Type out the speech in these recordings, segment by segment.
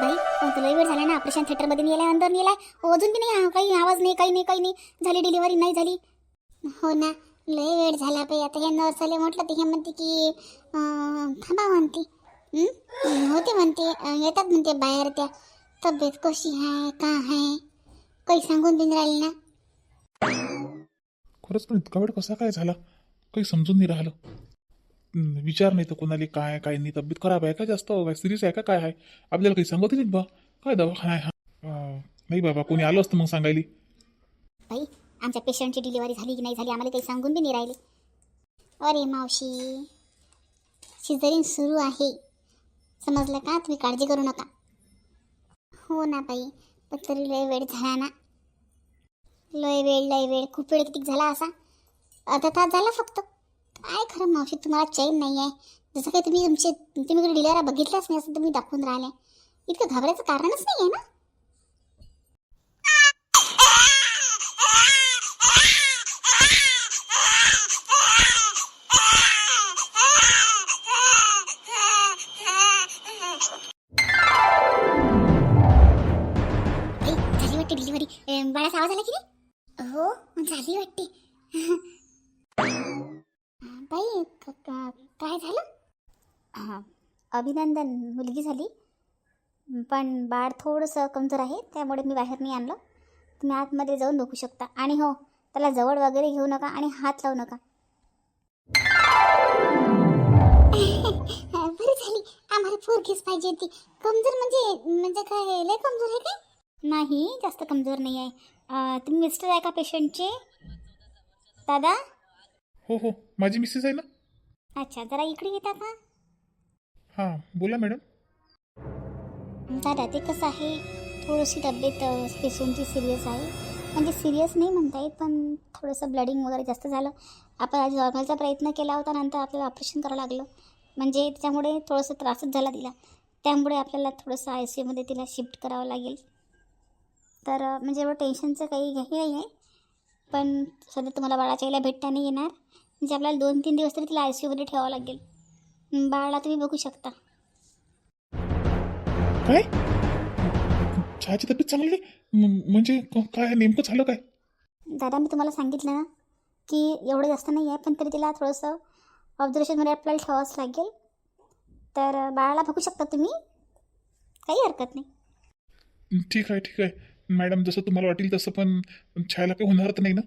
बाई पण तुला वेळ झाला ना ऑपरेशन थिएटरमध्ये नेलाय अंदर नेलाय अजून बी नाही काही आवाज नाही काही नाही काही नाही. झाली डिलिव्हरी नाही झाली. हो ना लय वेळ झाला बाई. आता हे नर्स आले म्हटलं ते हे म्हणते की थांबा म्हणते. होते म्हणते येतात म्हणते बाहेर त्या. तब्येत कशी आहे का आहे? काही सांगून बिन राहिली ना. खरंच पण इतका वेळ कसा काय झाला? काही समजून नाही राहिलं. हम्म, विचार नाही तर कोणाला काय काय नाही तब्येत खराब आहे का जास्त? काय सिरियस आहे का? काय आहे? आपल्याला काही सांगत नाही बा. काय दवाखाना आहे हा? अं, नाही बाबा कोणी आलं असतं मग सांगायली? बाई आमच्या पेशंटची डिलिव्हरी झाली की नाही झाली आम्हाला काही सांगून बी नाही राहिले. अरे मावशी सिझरिंग सुरू आहे. समजलं का? तुम्ही काळजी करू नका. हो ना बाई पण तरी लय वेळ झाला ना. लय वेळ लय वेळ. खूप वेळ किती झाला असा? अर्धा तास झाला फक्त. काय खरं मावशी तुम्हाला चैन नाही आहे जसं काही तुम्ही तुमचे तुम्ही डिलेरा बघितलाच नाही असं तुम्ही दाखवून राहिले. इतकं घाबरायचं कारणच नाही आहे ना झाली वाटते डिलिव्हरी बाळाचा आवाज आला की नाही? हो झाली वाटते. क- क- काय झालं? हां अभिनंदन मुलगी झाली. पण बाळ थोडंसं कमजोर आहे त्यामुळे मी बाहेर नाही आणलं. तुम्ही आतमध्ये जाऊन बघू शकता. आणि हो त्याला जवळ वगैरे घेऊ नका आणि हात लावू नका. बरी झाली. आम्हाला पोरगीच पाहिजे होती. कमजोर म्हणजे म्हणजे काय लय कमजोर आहे काय? नाही जास्त कमजोर नाही आहे. अं, तुम्ही मिस्टर आहे का पेशंटचे? दादा? हो हो. माझी मिसेस आहे ना? अच्छा जरा इकडे येता का? हां बोला मॅडम दादा ते कसं आहे? थोडीशी तब्येत पेशंटची सिरियस आहे. म्हणजे सिरियस नाही म्हणता येत पण थोडंसं ब्लडिंग वगैरे जास्त झालं. आपण आज नॉर्मलचा प्रयत्न केला होता नंतर आपल्याला ऑपरेशन करावं लागलं. म्हणजे त्याच्यामुळे थोडंसं त्रासच झाला तिला. त्यामुळे आपल्याला थोडंसं आय सी यूमध्ये तिला शिफ्ट करावं लागेल. तर म्हणजे एवढं टेन्शनचं काही हे नाही आहे. पण सध्या तुम्हाला बाळाच्या आईला भेटता नाही येणार. म्हणजे आपल्याला दोन तीन दिवस तरी तिला आय सी यूमध्ये ठेवावं लागेल. बाळाला तुम्ही बघू शकता. काय? चहाची तब्येत चांगली नाही? म- म्हणजे क- काय नेमकं झालं काय? दादा मी तुम्हाला सांगितलं ना की एवढं जास्त नाही आहे पण तरी तिला थोडंसं ऑब्झर्वेशनमध्ये आपल्याला ठेवावंच लागेल. तर बाळाला बघू शकता तुम्ही. काही हरकत नाही. ठीक आहे ठीक आहे. मॅडम जसं तुम्हाला वाटेल तसं पण छायला काही होणार तर नाही ना?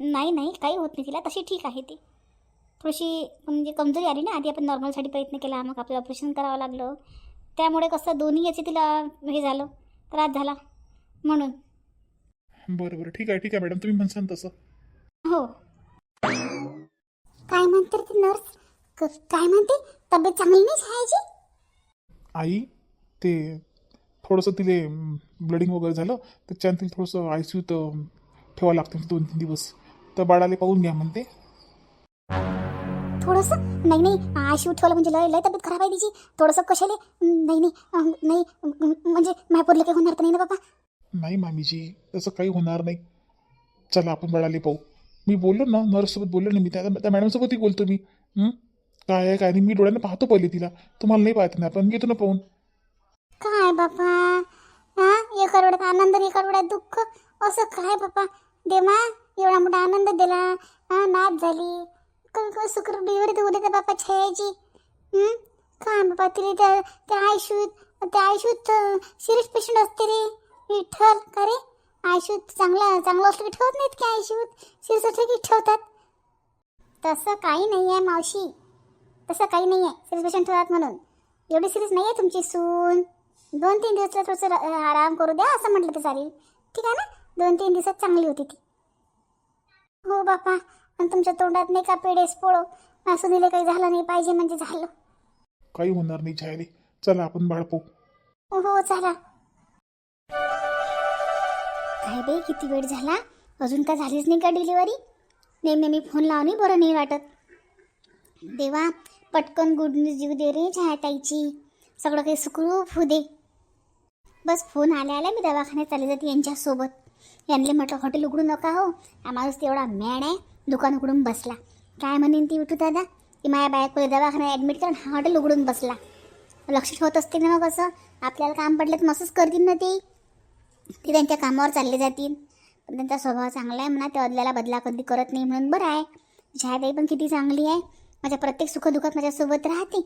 नाही नाही काही होत नाही तिला. तशी ठीक आहे ती. थोडीशी म्हणजे कमजोरी आली ना आधी. आपण नॉर्मलसाठी प्रयत्न केला. मग आपलं ऑपरेशन करावं लागलं. त्यामुळे कसं दोन्ही याचे तिला हे झालं. त्रास झाला. म्हणून. बरं बरं. ठीक आहे ठीक आहे मॅडम. तुम्ही म्हणसान तसं. हो. काय म्हणते ती नर्स काय म्हणते? तब्येत चांगली नाही छायाची आई ते थोडंसं तिले ब्लडिंग वगैरे झालं त्याच्यानं तिला थोडंसं आय सी यूत ठेवावं लागतं दोन तीन दिवस. तर बाळाला पाहून घ्या म्हणते. थोडंसं? नाही नाही आयशी ठेवलं म्हणजे लय लय तब्येत खराब आहे तिची. थोडंसं कशाले? नाही नाही अं, नाही अं, म्हणजे मायपूरला काही होणार तर नाही ना बाबा? नाही मामीजी तसं काही होणार नाही. चला आपण बाळाले पाहू. मी बोललो ना नर्ससोबत बोललो ना मी त्या त्या मॅडमसोबतही बोलतो मी. हं? काय आहे काय नाही मी डोळ्यानं पाहतो पहिले तिला. तुम्हाला नाही पाहत नाही आपण घेतो ना पाहून. काय बापा? हा? एका डोळ्यात आनंद एका डोळ्यात दुःख? असं काय बाप्पा देवा एवढा मोठा आनंद दिला. हा नाच झाली. क- सुखरूप डिलिव्हरी तर उद्या त्या बापा छायाची. काय बापा तिने त्या त्या आयुष्यूत त्या आयुष्यूत सिरियस पेशंट असते रे. विठ्ठल का रे? आयुष्यूत चांगला चांगलं असलं की ठेवत नाहीत की आयुष्यूत. सिरियस असलं की ठेवतात तसं काही नाही आहे मावशी. तसं काही नाही आहे सिरियस पेशंट ठेवतात म्हणून. एवढी सिरियस नाही आहे तुमची सून. दोन तीन दिवसाला थोडंसं आराम करू द्या असं म्हटलं तर चालेल. ठीक आहे ना? दोन तीन दिवसात चांगली होती ती. हो बापा आणि तुमच्या तोंडात नाही का पेडेस पोळो असं दिले काही झालं नाही पाहिजे म्हणजे झालं. काही होणार नाही छायले. चला आपण बाळ पाहू हो चला. काय बाई किती वेळ झाला? अजून का झालीच नाही का डिलिव्हरी? नेहमी नेहमी फोन लावणे बरं नाही वाटत. देवा पटकन गुड न्यूज येऊ दे रे ताईची सगळं काही सुखरूप होऊ दे. बस फोन आल्या आल्या मी दवाखान्यात चालली जाते यांच्यासोबत. यांनी म्हटलं हॉटेल उघडू नका हो. आम्हाला तेवढा मॅड आहे. दुकान उघडून बसला. काय म्हणेन ती विठू दादा? की माझ्या बायकोला दवाखान्यात ॲडमिट करून हा हॉटेल उघडून बसला. लक्ष ठेवत असते ना मग असं? आपल्याला काम पडलं तर मस्तच करतील ना ते. ते त्यांच्या कामावर चालले जातील. पण त्यांचा स्वभाव चांगला आहे म्हणा. ते अदल्याला बदला कधी करत नाही म्हणून बरं आहे. छायाताई पण किती चांगली आहे. माझ्या प्रत्येक सुखदुःखात माझ्यासोबत राहते.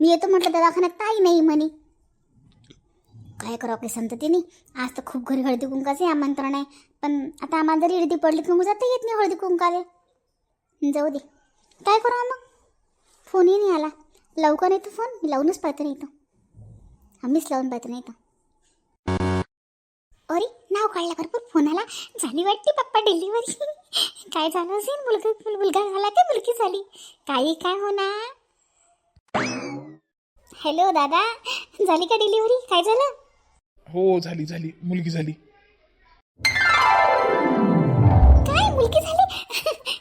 मी येतो म्हटलं दवाखान्यात. काही नाही म्हणे. काय करावं काही संततीने आज तर खूप घरी हळदी कुंकाचे आमंत्रण आहे. पण आता आम्हाला जरी हळदी पडली कुंकू जाता येत नाही हळदी कुंकाले. जाऊ दे. काय करावं मग फोनही नाही आला लवकर येतो फोन? मी लावूनच पाहतो नाही तो. आम्हीच लावून पाहतो नाही तो. अरे नाव काढला भरपूर. फोन आला. झाली वाटते पप्पा डिलिव्हरी काय झालं असेल? मुलगा मुलगा झाला ते मुलगी झाली? काही काय होणार? हॅलो दादा. झाली का डिलिव्हरी काय झालं? हो झाली झाली. मुलगी झाली. काय? मुलगी झाली?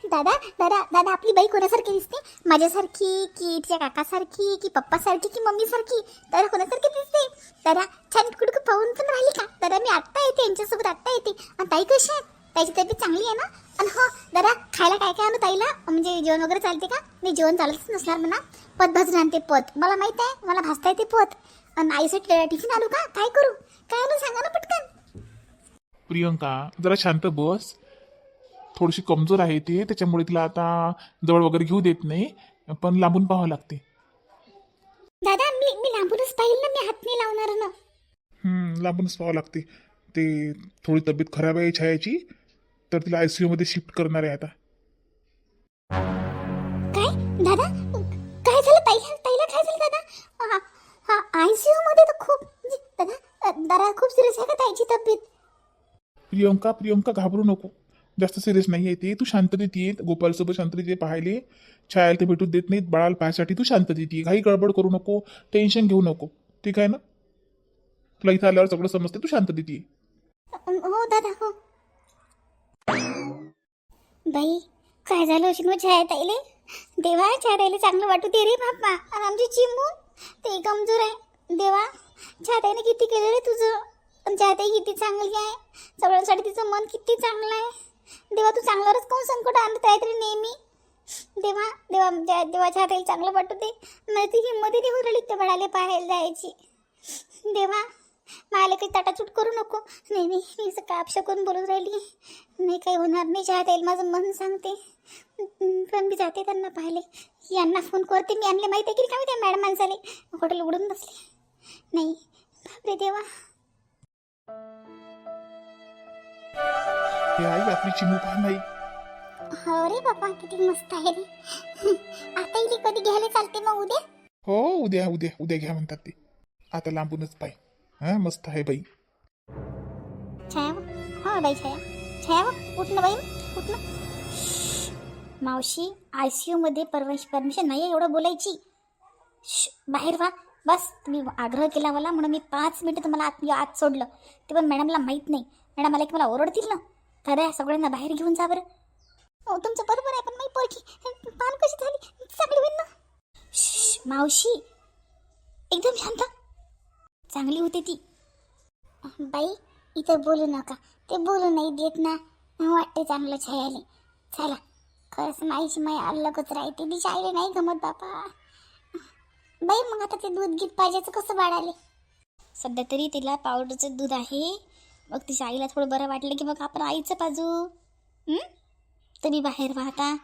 दादा दादा दादा आपली बाई कोणासारखी दिसते? माझ्यासारखी की तिच्या काकासारखी की पप्पासारखी की मम्मीसारखी? दादा कोणासारखी दिसते? दादा छान कुडकं पाहून पण राहिली का? दादा मी आत्ता येते यांच्यासोबत आत्ता येते. आणि ताई कशी आहे ताईची तब्येत चांगली आहे ना? आणि हो दादा खायला काय काय आणू ताईला? म्हणजे जेवण वगैरे चालते का? नाही जेवण चालतच नसणार म्हणा. पत भाजून आणते पत मला माहीत आहे मला भाजता येते पत आणि आईसाठी टिफिन आणू का? काय करू? काय आणू सांगा ना पटकन. प्रियंका जरा शांत बस. थोडीशी कमजोर आहे ती त्याच्यामुळे तिला आता जवळ वगैरे घेऊ देत नाही पण लांबून पाहावं लागते. दादा मी मी लांबूनच पाहिलं ना मी हात नाही लावणार ना. हम्म, लांबूनच पाहावं लागते. ते थोडी तब्येत खराब आहे छायाची तर तिला आय सी यूमध्ये शिफ्ट करणार आहे आता. काय? दादा काय झालं? ताईला ताईला काय झालं दादा? हा हा आय सी मध्ये तर खूप दादा खूप सिरियस आहे का ताईची तब्येत? प्रियंका प्रियंका घाबरू नको. जास्त सिरियस नाही आहे ते तू शांततेत ये. गोपालसोबत शांततेत ये पाहिले. छायाला ते भेटू देत नाहीत. बाळाला पाहायसाठी तू शांततेत ये. काही गडबड करू नको. टेन्शन घेऊ नको. ठीक आहे ना? तुला इथं आल्यावर सगळं समजते. तू शांततेत ये. हो दादा हो. बाई काय झालं असेल मग छाया ताईले? देवा छाया ताईले चांगलं वाटू दे रे बाप्पा. आणि आमची चिमू ते कमजोर आहे. देवा छाया किती केलं रे तुझं? पण ताई किती चांगली आहे? सगळ्यांसाठी तिचं मन किती चांगलं आहे? देवा तू चांगल्यावरच कोण संकट आणत आहे तरी नेहमी? देवा देवा देवा देवाच्या हाताला चांगलं वाटू दे. मला ती हिंमत देऊ राहिली त्या बाळाला पाहायला जायची. देवा मला काही ताटाचूट करू नको. नाही नाही मी असं का करून बोलून राहिली. नाही काही होणार नाही चहा येईल माझं मन सांगते. पण मी जाते त्यांना पाहिले यांना फोन करते. मी आणले माहिती आहे की काय त्या मॅडम माणसाले? हॉटेल उघडून बसले. नाही. बापरे देवा. हे आई आपली चिमू पाहा नाही हो रे बाबा किती मस्त आहे रे. आता इथे कधी घ्यायला चालते मग उद्या? हो उद्या उद्या उद्या घ्या म्हणतात ते. आता लांबूनच पाय. हा मस्त आहे बाई. छाया हो बाई छाया. छाया उठ ना बाई उठ ना. मावशी आय सी यूमध्ये परमिश परमिशन नाही एवढं बोलायची. श्श, बाहेर व्हा. बस तुम्ही आग्रह केला मला म्हणून मी पाच मिनिटं तुम्हाला आत आत सोडलं. ते पण मॅडमला माहीत नाही. मॅडम मला की मला ओरडतील ना. खरं या सगळ्यांना बाहेर घेऊन जा बरं. हो तुमचं बरोबर आहे पण मी पोरकी पान कशी झाली? चांगली होईल ना? मावशी. एकदम शांत. चांगली होती ती. बाई इथं बोलू नका. ते बोलू नाही देत ना. वाटते चांगलं छायाले. चला. खरंच माईची माई अलगच राहते. तिच्या आईले नाही गमत बापा. बाई मग आता ते दूध गीत पाहिजेचं कसं बाळाले? सध्या तरी तिला पावडरचं दूध आहे. मग तिच्या आईला थोडं बरं वाटलं की मग आपण आईचं पाजू. हं? तुम्ही बाहेर वाहता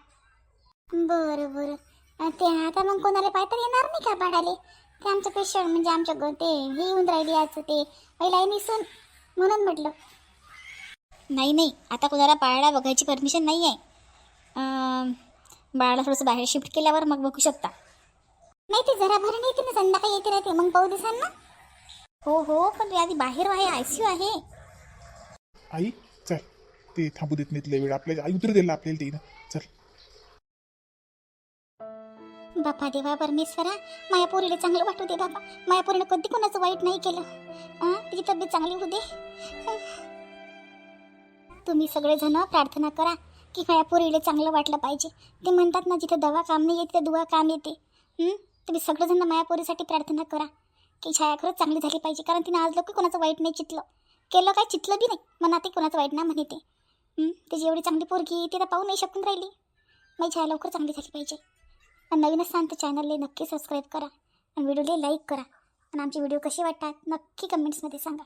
बरं बरं. ते आता मग कोणाला पाहता येणार नाही का बाळाले? ते आमचं पेशंट म्हणजे आमच्या ते हे येऊन राहिली आज ते. पहिला सून म्हणून म्हटलं. नाही नाही. आता कोणाला बाळाला बघायची परमिशन नाही आहे अं, बाळाला थोडंसं बाहेर शिफ्ट केल्यावर मग बघू शकता. नाही ते जरा भरून येते ना संध्याकाळी येते राहते. मग पाहू दिसाल ना हो हो पण आधी बाहेर आहे आय सी यू आहे. आई चल. ते थांबू देत नाहीत लय वेळ. आपल्या आई उतरू दिला आपल्याला ते चल. बापा देवा परमेश्वरा माया पोरीला चांगलं वाटू दे बाबा माया पोरीनं कधी कोणाचं वाईट नाही केलं. हां तिची तब्येत चांगली होऊ दे. तुम्ही सगळेजण प्रार्थना करा की माया पोरीला चांगलं वाटलं पाहिजे. ते म्हणतात ना जिथे दवा काम नाही येते दुवा काम येते. हं? तुम्ही सगळेजण माया पोरीसाठी प्रार्थना करा. की छाया खरंच चांगली झाली पाहिजे. कारण तिने आज लोक कोणाचं वाईट नाही चितलं. केलं काय चितलं बी नाही. मनात कोणाचं वाईट नाही म्हणे ते त्याची एवढी चांगली पोरगी ती तर पाहू नाही शकून राहिली. माझी छाया लवकर चांगली झाली पाहिजे. आणि नवीनच तर चॅनलला नक्की सबस्क्राईब करा. आणि व्हिडिओला लाईक करा. आणि आमचे व्हिडिओ कसे वाटतात नक्की कमेंट्समध्ये सांगा.